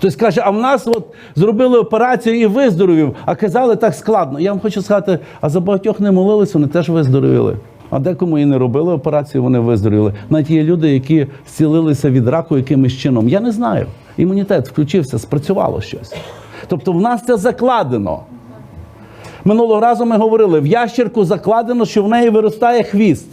Хтось каже, а в нас от зробили операцію і виздоровів, а казали так складно. Я вам хочу сказати, а за багатьох не молились, вони теж виздоровіли. А декому і не робили операцію, вони виздоровіли. Навіть є люди, які зцілилися від раку якимось чином. Я не знаю. Імунітет включився, спрацювало щось. Тобто в нас це закладено. Минулого разу ми говорили, в ящерку закладено, що в неї виростає хвіст.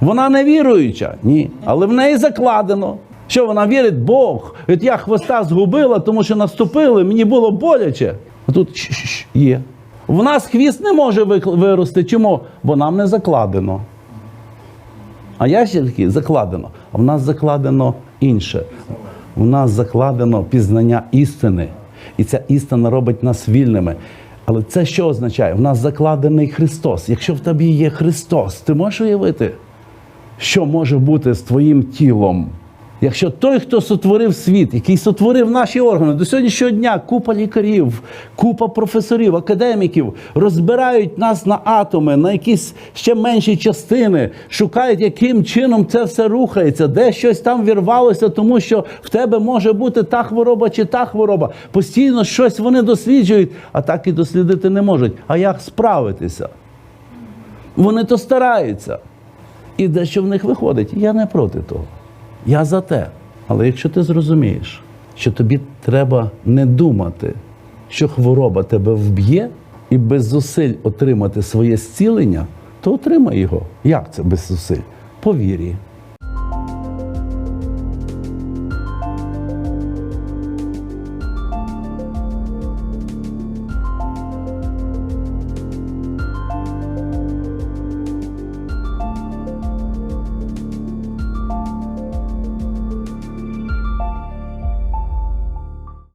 Вона не віруюча, ні. Але в неї закладено. Що вона вірить Бог? От я хвоста згубила, тому що наступили, мені було боляче. А тут щ-щ-щ, є. В нас хвіст не може вирости. Чому? Бо нам не закладено. А ящерки закладено. А в нас закладено інше. У нас закладено пізнання істини. І ця істина робить нас вільними. Але це що означає? В нас закладений Христос. Якщо в тобі є Христос, ти можеш уявити, що може бути з твоїм тілом? Якщо той, хто сотворив світ, який сотворив наші органи, до сьогоднішнього дня купа лікарів, купа професорів, академіків розбирають нас на атоми, на якісь ще менші частини, шукають, яким чином це все рухається, де щось там вірвалося, тому що в тебе може бути та хвороба чи та хвороба. Постійно щось вони досліджують, а так і дослідити не можуть. А як справитися? Вони то стараються. І дещо в них виходить. Я не проти того. Я за те. Але якщо ти зрозумієш, що тобі треба не думати, що хвороба тебе вб'є, і без зусиль отримати своє зцілення, то отримай його. Як це без зусиль? По вірі.